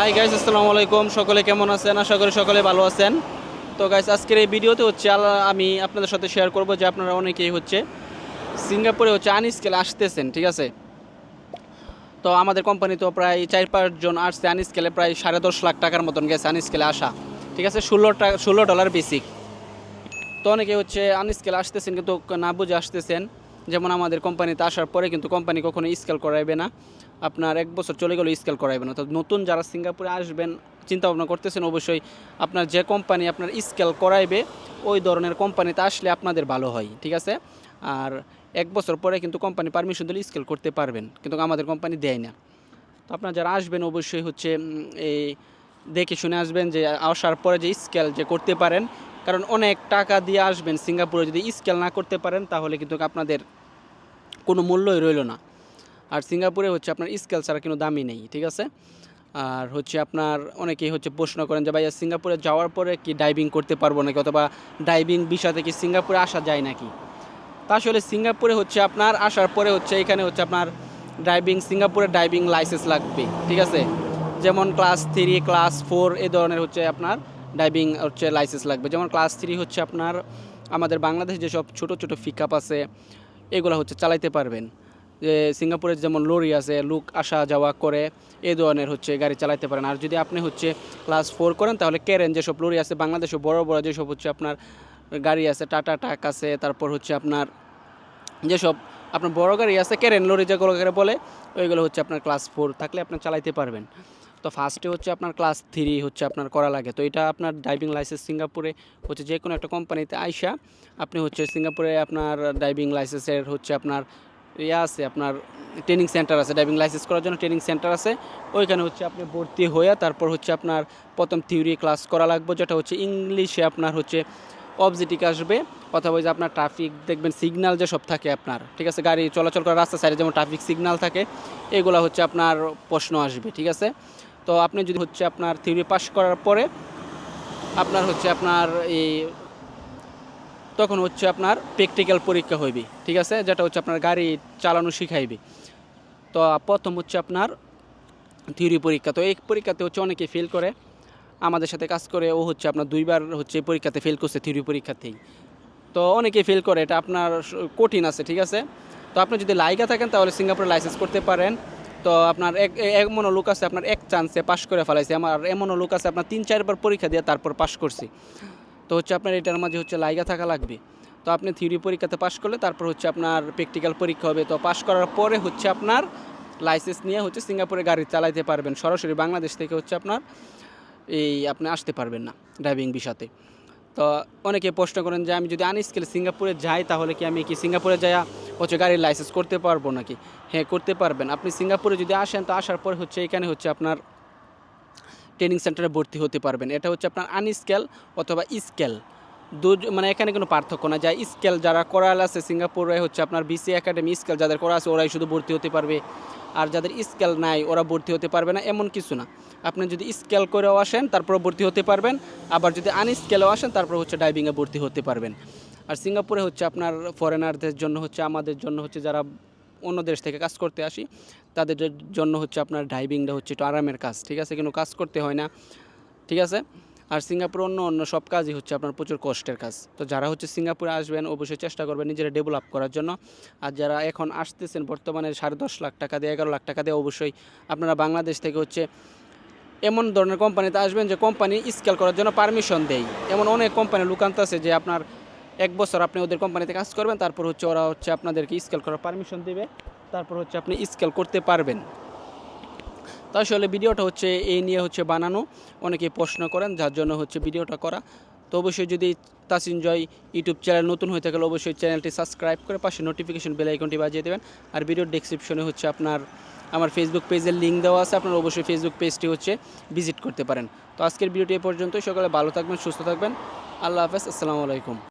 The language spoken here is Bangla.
হাই গাইস আসসালামু আলাইকুম। সকলে কেমন আছেন? আশা করি সকলে ভালো আছেন। তো গাইস আজকের এই ভিডিওতে হচ্ছে আমি আপনাদের সাথে শেয়ার করব যে আপনারা অনেকেই হচ্ছে সিঙ্গাপুরে হচ্ছে আনস্কেলে আসতেছেন, ঠিক আছে? তো আমাদের কোম্পানি তো প্রায় চার পাঁচজন আসছে আনস্কেলে প্রায় সাড়ে দশ লাখ টাকার মতন গেছে আনস্কেলে আসা, ঠিক আছে? ষোলো টাকা ষোলো ডলার বেসিক তো অনেকে হচ্ছে আনস্কেল আসতেছেন কিন্তু না বুঝে আসতেছেন। যেমন আমাদের কোম্পানিতে আসার পরে কিন্তু কোম্পানি কখনো স্কেল করাইবে না। আপনার এক বছর চলে গেলে স্কেল করাইবে না। তো নতুন যারা সিঙ্গাপুরে আসবেন চিন্তা ভাবনা করতেছেন, অবশ্যই আপনার যে কোম্পানি আপনার স্কেল করাইবে, ওই ধরনের কোম্পানিতে আসলে আপনাদের ভালো হয়, ঠিক আছে? আর এক বছর পরে কিন্তু কোম্পানি পারমিশন দিলে স্কেল করতে পারবেন, কিন্তু আমাদের কোম্পানি দেয় না। তো আপনারা যারা আসবেন, অবশ্যই হচ্ছে এই দেখে শুনে আসবেন যে, আসার পরে যে স্কেল যে করতে পারেন। কারণ অনেক টাকা দিয়ে আসবেন, সিঙ্গাপুরে যদি স্কেল না করতে পারেন, তাহলে কিন্তু আপনাদের কোনো মূল্যই রইল না। আর সিঙ্গাপুরে হচ্ছে আপনার স্কেল ছাড়া কোনো দামই নেই, ঠিক আছে? আর হচ্ছে আপনার অনেকেই হচ্ছে প্রশ্ন করেন যে, ভাইয়া, সিঙ্গাপুরে যাওয়ার পরে কি ডাইভিং করতে পারব নাকি? অথবা ডাইভিং বিষয়তে থেকে সিঙ্গাপুরে আসা যায় নাকি? তা আসলে সিঙ্গাপুরে হচ্ছে আপনার আসার পরে হচ্ছে এখানে হচ্ছে আপনার ড্রাইভিং সিঙ্গাপুরে ড্রাইভিং লাইসেন্স লাগবে, ঠিক আছে? যেমন ক্লাস থ্রি ক্লাস ফোর এই ধরনের হচ্ছে আপনার ড্রাইভিং হচ্ছে লাইসেন্স লাগবে। যেমন ক্লাস থ্রি হচ্ছে আপনার আমাদের বাংলাদেশ যেসব ছোট ছোট পিক আছে এগুলো হচ্ছে চালাইতে পারবেন। যে সিঙ্গাপুরের যেমন লরি আছে, লুক আসা যাওয়া করে এই ধরনের হচ্ছে গাড়ি চালাতে পারেন। আর যদি আপনি হচ্ছে ক্লাস ফোর করেন, তাহলে কেরেন যেসব লরি আছে, বাংলাদেশে বড় বড় যেসব হচ্ছে আপনার গাড়ি আছে, টাটা ট্রাক আছে, তারপর হচ্ছে আপনার যেসব আপনার বড় গাড়ি আছে, কেরেন লরি যেগুলো বলে, ওইগুলো হচ্ছে আপনার ক্লাস ফোর থাকলে আপনি চালাইতে পারবেন। তো ফার্স্টে হচ্ছে আপনার ক্লাস থ্রি হচ্ছে আপনার করা লাগে। তো এটা আপনার ড্রাইভিং লাইসেন্স সিঙ্গাপুরে হচ্ছে যে কোনো একটা কোম্পানিতে আইসা আপনি হচ্ছে সিঙ্গাপুরে আপনার ড্রাইভিং লাইসেন্সের হচ্ছে আপনার ইয়ে আছে, আপনার ট্রেনিং সেন্টার আছে ড্রাইভিং লাইসেন্স করার জন্য ট্রেনিং সেন্টার আছে। ওইখানে হচ্ছে আপনি ভর্তি হয়ে তারপর হচ্ছে আপনার প্রথম থিওরি ক্লাস করা লাগবে, যেটা হচ্ছে ইংলিশে আপনার হচ্ছে অবজেটিক আসবে। অথবা ওই যে আপনার ট্রাফিক দেখবেন সিগনাল যে সব থাকে আপনার, ঠিক আছে? গাড়ি চলাচল করার রাস্তা সাইডে যেমন ট্রাফিক সিগনাল থাকে, এগুলো হচ্ছে আপনার প্রশ্ন আসবে, ঠিক আছে? তো আপনি যদি হচ্ছে আপনার থিওরি পাস করার পরে আপনার হচ্ছে আপনার এই তখন হচ্ছে আপনার প্র্যাকটিক্যাল পরীক্ষা হইবে, ঠিক আছে? যেটা হচ্ছে আপনার গাড়ি চালানো শিখাইবে। তো প্রথম হচ্ছে আপনার থিওরি পরীক্ষা। তো এই পরীক্ষাতে হচ্ছে অনেকে ফেল করে। আমাদের সাথে কাজ করে, ও হচ্ছে আপনার দুইবার হচ্ছে পরীক্ষাতে ফেল করছে থিওরি পরীক্ষাতেই। তো অনেকে ফেল করে, এটা আপনার কঠিন আছে, ঠিক আছে? তো আপনি যদি লাইগা থাকেন, তাহলে সিঙ্গাপুরে লাইসেন্স করতে পারেন। তো আপনার এক এ- এমনও লোক আছে, আপনার এক চান্সে পাশ করে ফেলাইছে। আমার এমনও লোক আছে, আপনার তিন চারবার পরীক্ষা দিয়ে তারপর পাশ করছি। তো হচ্ছে আপনার এটার মাঝে হচ্ছে লাইগা থাকা লাগবে। তো আপনি থিওরি পরীক্ষাতে পাশ করলে তারপর হচ্ছে আপনার প্র্যাকটিক্যাল পরীক্ষা হবে। তো পাশ করার পরে হচ্ছে আপনার লাইসেন্স নিয়ে হচ্ছে সিঙ্গাপুরে গাড়ি চালাইতে পারবেন। সরাসরি বাংলাদেশ থেকে হচ্ছে আপনার এই আপনি আসতে পারবেন না ড্রাইভিং বিষয়তে তো অনেকে প্রশ্ন করেন যে আমি যদি আনস্কিল সিঙ্গাপুরে যাই, তাহলে কি আমি কি সিঙ্গাপুরে যাওয়া হচ্ছে গাড়ির লাইসেন্স করতে পারব নাকি? হ্যাঁ করতে পারবেন। আপনি সিঙ্গাপুরে যদি আসেন, তো আসার পর হচ্ছে এখানে হচ্ছে আপনার ট্রেনিং সেন্টারে ভর্তি হতে পারবেন। এটা হচ্ছে আপনার আনস্কেল অথবা স্কেল। দু মানে এখানে কোনো পার্থক্য না। যা স্কেল যারা করাল আছে সিঙ্গাপুরে হচ্ছে আপনার বিসি একাডেমি স্কেল যাদের করা আছে, ওরাই শুধু ভর্তি হতে পারবে। আর যাদের স্কেল নাই, ওরা ভর্তি হতে পারবে না, এমন কিছু না। আপনি যদি স্কেল করেও আসেন তারপর ভর্তি হতে পারবেন। আবার যদি আনস্কেলেও আসেন তারপর হচ্ছে ডাইভিংয়ে ভর্তি হতে পারবেন। আর সিঙ্গাপুরে হচ্ছে আপনার ফরেনারদের জন্য হচ্ছে, আমাদের জন্য হচ্ছে, যারা অন্য দেশ থেকে কাজ করতে আসি, তাদের জন্য হচ্ছে আপনার ড্রাইভিংটা হচ্ছে একটু আরামের কাজ। ঠিক আছে? কিন্তু কাজ করতে হয় না। ঠিক আছে? আর সিঙ্গাপুর অন্য অন্য সব কাজই হচ্ছে আপনার প্রচুর কষ্টের কাজ। তো যারা হচ্ছে সিঙ্গাপুরে আসবেন, অবশ্যই চেষ্টা করবেন নিজেরা ডেভেলপ করার জন্য। আর যারা এখন আসতেছেন, বর্তমানে সাড়ে দশ লাখ টাকা দিয়ে, এগারো লাখ টাকা দিয়ে অবশ্যই আপনারা বাংলাদেশ থেকে হচ্ছে এমন ধরনের কোম্পানিতে আসবেন যে কোম্পানি স্কেল করার জন্য পারমিশন দেয়। এমন অনেক কোম্পানি লুকান্ত আছে যে আপনার এক বছর আপনি ওদের কোম্পানিতে কাজ করবেন, তারপর হচ্ছে ওরা হচ্ছে আপনাদেরকে স্কেল করার পারমিশন দেবে। তারপর হচ্ছে আপনি স্কেল করতে পারবেন। তো আসলে ভিডিওটা হচ্ছে এই নিয়ে হচ্ছে বানানো। অনেকে প্রশ্ন করেন, যার জন্য হচ্ছে ভিডিওটা করা। তো অবশ্যই যদি তাসিন জয় ইউটিউব চ্যানেল নতুন হয়ে থাকলে অবশ্যই চ্যানেলটি সাবস্ক্রাইব করে পাশে নোটিফিকেশন বেল আইকনটি বাজিয়ে দেবেন। আর ভিডিওর ডেসক্রিপশনে হচ্ছে আপনার, আমার ফেসবুক পেজের লিঙ্ক দেওয়া আছে। আপনারা অবশ্যই ফেসবুক পেজটি হচ্ছে ভিজিট করতে পারেন। তো আজকের ভিডিওটি এ পর্যন্তই। সকালে ভালো থাকবেন, সুস্থ থাকবেন। আল্লাহ হাফেজ। আসসালামু আলাইকুম।